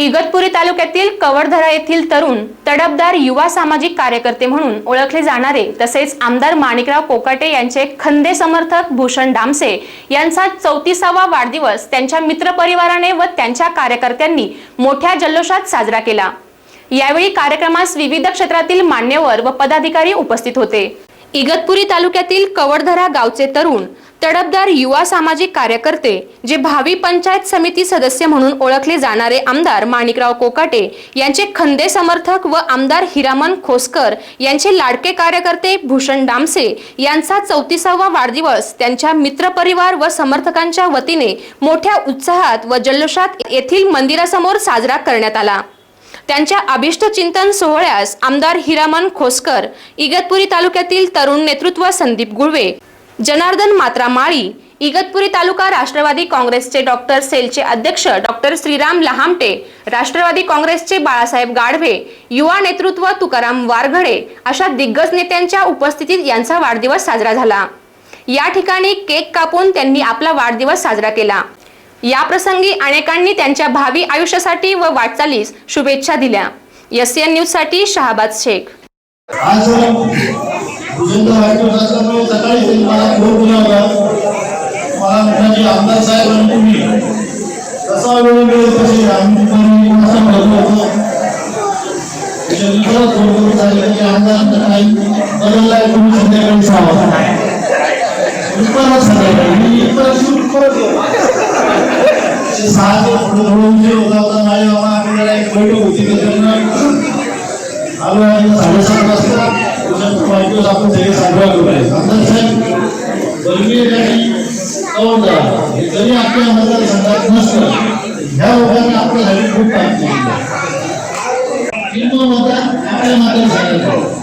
इगतपुरी तालुक्यातील कवडधरा येथील तरुण तडफदार युवा सामाजिक कार्यकर्ते म्हणून ओळखले जाणारे तसेच आमदार माणिकराव कोकाटे यांचे खंदे समर्थक भूषण डामसे यांचा चौतीसावा वाढदिवस त्यांच्या मित्रपरिवाराने व त्यांच्या कार्यकर्त्यांनी मोठ्या जल्लोषात साजरा केला. यावेळी कार्यक्रमास विविध क्षेत्रातील मान्यवर व पदाधिकारी उपस्थित होते. इगतपुरी तालुक्यातील कवडधरा गावचे तरुण तडपदार युवा सामाजिक कार्यकर्ते जे भावी पंचायत समिती सदस्य म्हणून ओळखले जाणारे आमदार माणिकराव कोकाटे यांचे खंदे समर्थक व आमदार हिरामन खोसकर यांचे लाडके कार्यकर्ते भूषण डामसे यांचा चौतीसावा वाढदिवस त्यांच्या मित्रपरिवार व समर्थकांच्या वतीने मोठ्या उत्साहात व जल्लोषात येथील मंदिरासमोर साजरा करण्यात आला. त्यांच्या अभिष्ट चिंतन सोहळ्यास आमदार हिरामन खोसकर इगतपुरी तालुक्यातील तरुण नेतृत्व संदीप गुळवे जनार्दन मात्रा माळी इगतपुरी तालुका राष्ट्रवादी काँग्रेसचे डॉक्टर सेलचे अध्यक्ष डॉक्टर श्रीराम लहामटे राष्ट्रवादी काँग्रेसचे बाळासाहेब गाढवे युवा नेतृत्व तुकाराम वारघडे अशा दिग्गज नेत्यांच्या उपस्थितीत यांचा वाढदिवस साजरा झाला. या ठिकाणी केक कापून त्यांनी आपला वाढदिवस साजरा केला. या प्रसंगी अनेकांनी त्यांच्या भावी आयुष्यासाठी व वाटचालीस शुभेच्छा दिल्या. एस एन न्यूजसाठी शहाबाद शेख आज भुजंग वाढदिवसाचा सकाळी त्यांनी मला फोन केला होता. मला म्हणाले आमदार साहेब आणि तुम्ही कसा वेळ मिळेल तशी आम्ही दुपारी वाजता ठरलो होतो. त्याच्यानंतर फोन करून सांगितलं की आमदार नाही. बदललाय तुम्ही संध्याकाळी सहा वाजता. परत संध्याकाळी. मी शूट सहा ते थोडं थोडं उशीर होता होता. नाही बाबा आपल्याला एक बैठक होती त्याच्यामुळे आलो आहे साडेसात वाजता. त्याच्यात वाढदिवस आपण सगळे साजरा करूया आमदार साहेब गरमी आणि कवडा हे जरी आपल्या मतदारसंघात नसलं ह्या लोकांनी आपल्यासाठी खूप काम केलं किंवा मतदार आपल्या मतदारसंघात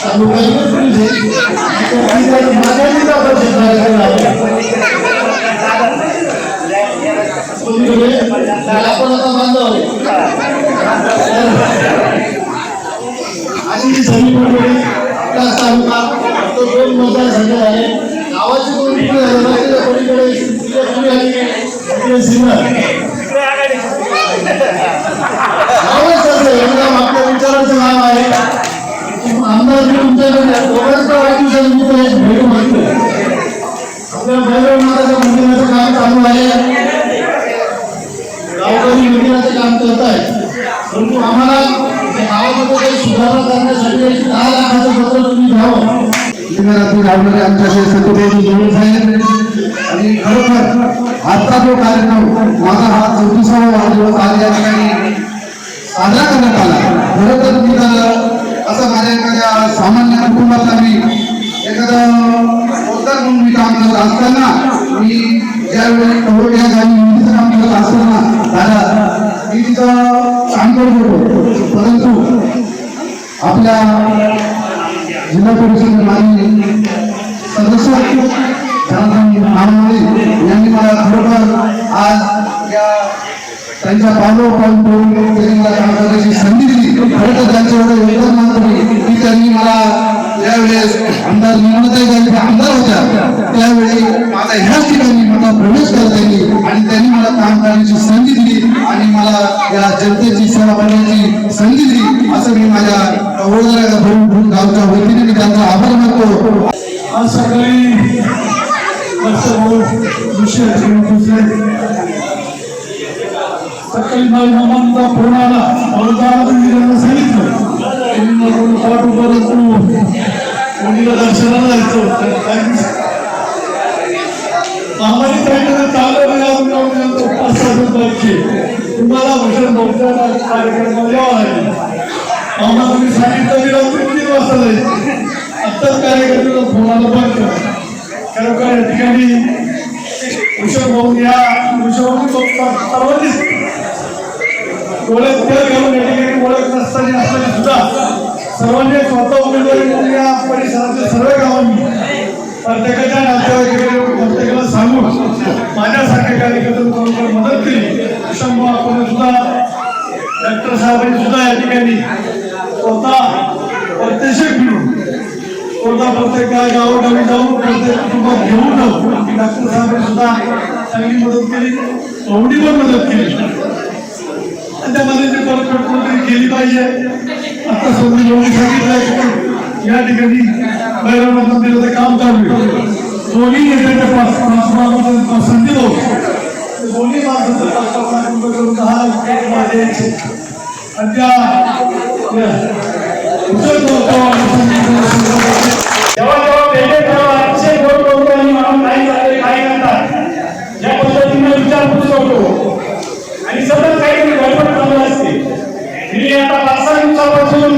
तालुक्यात पोलीस आहे. आता ती जर माझ्याच आपण शेतकऱ्याकडे लावली. पलीकडे त्याला आपण आता बांधव आहे. अशी मंडळी आपला तालुका तो दोन मतदारसंघ आहे. गावाची दोन पुढे झाले पलीकडे तिथे पुढे आहे, एकदम आपल्या विचाराचं नाव आहे. आमदार मी तुमच्याकडे दोघांचा वाढदिवसानिमित्त एक भेट मागतो आपल्या भैरव माताच्या मंदिराचं काम चालू आहे. गावकरी मंदिराचं काम करत आहे परंतु आम्हाला गावामध्ये सुधारणा करण्यासाठी दहा लाखाचं पत्र तुम्ही घ्यावं. शहरातून आमच्याशी सततची आणि खरोखर आजचा जो कार्यक्रम माझा हा चौतीसावा वाढदिवस आज या ठिकाणी साजरा करण्यात आला. खरं तर मी तर असं माझ्या एखाद्या सामान्य कुटुंबातला मी एखादं पोस्टर म्हणून मी काम करत असताना मी ज्यावेळी कवड या गावी हिंदीचं काम करत असताना दादा काम होतो. परंतु आपल्या जिल्हा परिषद माजी सदस्य जनार्दन यांनी मला खरोखर आज या त्यांच्या पावलो पाऊल मला काम करण्याची संधी दिली आणि मला या जनतेची सेवा करण्याची संधी दिली असं मी माझ्या गावच्या वतीने मी त्यांचा आभार मानतो. आज सकाळी सकाळी माझ्या मामांचा फोन आला. मला सांगितलं. पाठ उभं मुलीला दर्शनाला जायचं. मामाने सांगितलं चालू नाही तुम्हाला भूषण बहुत्या कार्यक्रमाला यावं लागेल आम्हाला तुम्ही सांगितलं की रात्री तीन वाजता आत्ताच कार्यकर्त्याला फोन बंद करा. खरोखर या ठिकाणी वृषभ भाऊ या सर्वांनीच डोळ्यात तेल घालून या ठिकाणी ओळख नसताना असताना सुद्धा सर्वांनी स्वतः उमेदवारी म्हणून या परिसरातील सर्व गावांनी प्रत्येकाच्या नातेवाईकाकडे प्रत्येकाला सांगून माझ्या कार्यकर्त्यांना खरोखर मदत केली. वृषभ आपण सुद्धा डॉक्टर साहेबांनी सुद्धा या ठिकाणी स्वतः प्रत्यक्ष मिळून स्वतः प्रत्येक गाव गावोगावी जाऊन प्रत्येक कुटुंबात घेऊन जाऊ डॉक्टर साहेबांनी सुद्धा चांगली मदत केली. एवढी पण मदत केली. आणि त्या कटकट कोणतरी केली पाहिजे. आता सोबत लोक सांगितलंय या ठिकाणी बैरवनाथ मंदिराचं काम चालू आहे. दोन्ही नेत्याच्या पाच पाच माणसांना पसंती होत दोन्ही माणसाचं पाच पाच लाख रुपये करून दहा लाख आणि त्या जेव्हा जेव्हा पेटे ठरवा अतिशय गोड बोलतो आणि म्हणून नाही झाले काय करतात या पद्धतीने विचारपूस करतो आणि सतत काही गडबड चालू असते. मी आता पाच सहा दिवसापासून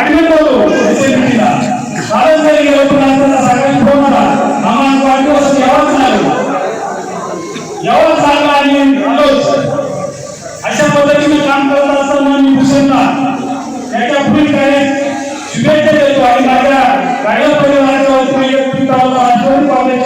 ऍडमिट होतो एसएमपीला कालच जरी गेलो पण आता सकाळी फोन आला मामा वाढदिवस यावाच नाही यावाच लागला आणि आलोच अशा पद्धतीने काम करत असताना मी भूषणला त्याच्या पुढील कार्यात शुभेच्छा देतो आणि माझ्या गाड्या परिवाराच्या वतीने राष्ट्रवादी काँग्रेसच्या वतीने